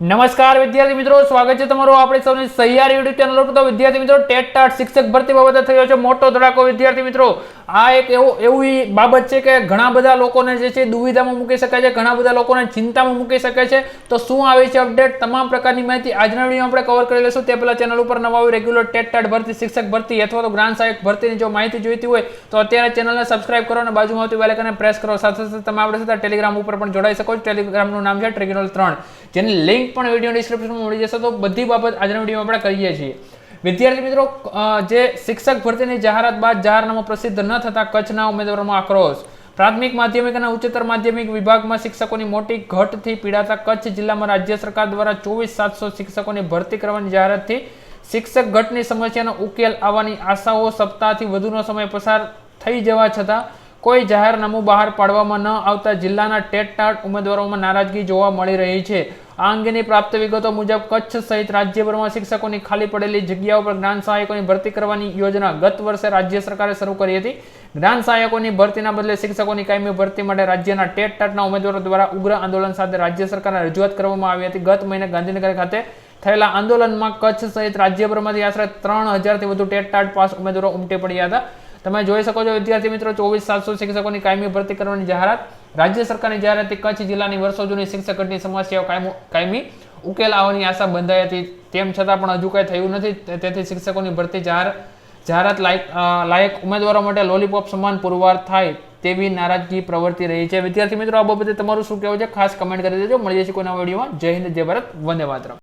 નમસ્કાર વિદ્યાર્થી મિત્રો, સ્વાગત છે તમારું આપણે સૌની સહિયાર યુટ્યુબ ચેનલ પર તો વિદ્યાર્થી મિત્રો, ટેટ ટાટ શિક્ષક ભરતી બાબતે થયો છે મોટો ધડાકો. વિદ્યાર્થી મિત્રો આ એક એવું એવી બાબત છે કે ઘણા બધા લોકોને જે છે દુવિધામાં મૂકી શકાય છે, ઘણા બધા લોકોને ચિંતામાં મૂકી શકે છે. તો શું આવે છે અપડેટ તમામ પ્રકારની માહિતી આજના વીડિયો આપણે કવર કરી લઈશું. તે પહેલાં ચેનલ ઉપર નવા આવી રેગ્યુલર ટેટ ટાટ ભરતી, શિક્ષક ભરતી અથવા તો ગ્રાન્ડ સહાયક ભરતીની જો માહિતી જોઈતી હોય, તો અત્યારે ચેનલને સબસ્ક્રાઇબ કરો અને બાજુમાં આવતી વેલેકને પ્રેસ કરો. સાથે સાથે તમે આપણે સાથે ટેલિગ્રામ ઉપર પણ જોડાઈ શકો છો. ટેલિગ્રામનું નામ છે ટ્રેગ્યુલર ત્રણ. જેની લિંક પણ વીડિયો ડિસ્ક્રિપ્શનમાં મળી જશે. તો બધી બાબત આજના વિડીયોમાં આપણે કરીએ છીએ. વિદ્યાર્થી મિત્રો જે શિક્ષક ભરતીની જાહેરાત બાદ જાહેરનામું પ્રસિદ્ધ ન થતા કચ્છના ઉમેદવારોમાં આક્રોશ. પ્રાથમિક માધ્યમિક અને ઉચ્ચતર માધ્યમિક વિભાગમાં શિક્ષકોની મોટી ઘટથી પીડાતા કચ્છ જિલ્લામાં રાજ્ય સરકાર દ્વારા ચોવીસ સાતસો શિક્ષકોની ભરતી કરવાની જાહેરાતથી શિક્ષક ઘટની સમસ્યાનો ઉકેલ આવવાની આશાઓ સપ્તાહથી વધુનો સમય પસાર થઈ જવા છતાં કોઈ જાહેરનામું બહાર પાડવામાં ન આવતા જિલ્લાના ટેટ ટાટ ઉમેદવારોમાં નારાજગી જોવા મળી રહી છે. આ અંગેની પ્રાપ્ત વિગતો મુજબ કચ્છ સહિત રાજ્યભરમાં શિક્ષકોની ખાલી પડેલી જગ્યાઓ પર જ્ઞાન સહાયકોની ભરતી કરવાની યોજના ગત વર્ષે રાજ્ય સરકારે શરૂ કરી હતી. જ્ઞાન સહાયકોની ભરતીના બદલે શિક્ષકોની કાયમી ભરતી માટે રાજ્યના ટેટ ટાટના ઉમેદવારો દ્વારા ઉગ્ર આંદોલન સાથે રાજ્ય સરકારને રજૂઆત કરવામાં આવી હતી. ગત મહિને ગાંધીનગર ખાતે થયેલા આંદોલનમાં કચ્છ સહિત રાજ્યભરમાંથી આશરે ત્રણ હજારથી વધુ ટેટ ટાટ પાસ ઉમેદવારો ઉમટી પડ્યા હતા. તમે જોઈ શકો છો, વિદ્યાર્થી મિત્રો, ચોવીસ સાતસો શિક્ષકોની કાયમી ભરતી કરવાની જાહેરાત રાજ્ય સરકારની જાહેરાતથી કચ્છ જિલ્લાની વર્ષો જૂની શિક્ષકની સમસ્યાઓ કાયમો ઉકેલ આવવાની આશા બંધાઈ હતી. તેમ છતાં પણ હજુ કાંઈ થયું નથી. તેથી શિક્ષકોની ભરતી જાહેર જાહેરાત લાયક લાયક ઉમેદવારો માટે લોલીપોપ સમાન પુરવાર થાય તેવી નારાજગી પ્રવર્તી રહી છે. વિદ્યાર્થી મિત્રો, આ બાબતે તમારું શું કહેવું છે? ખાસ કમેન્ટ કરી દેજો. મળી જશે કોઈના વિડીયોમાં. જય હિન્દ, જય ભારત. વંદે માતરમ.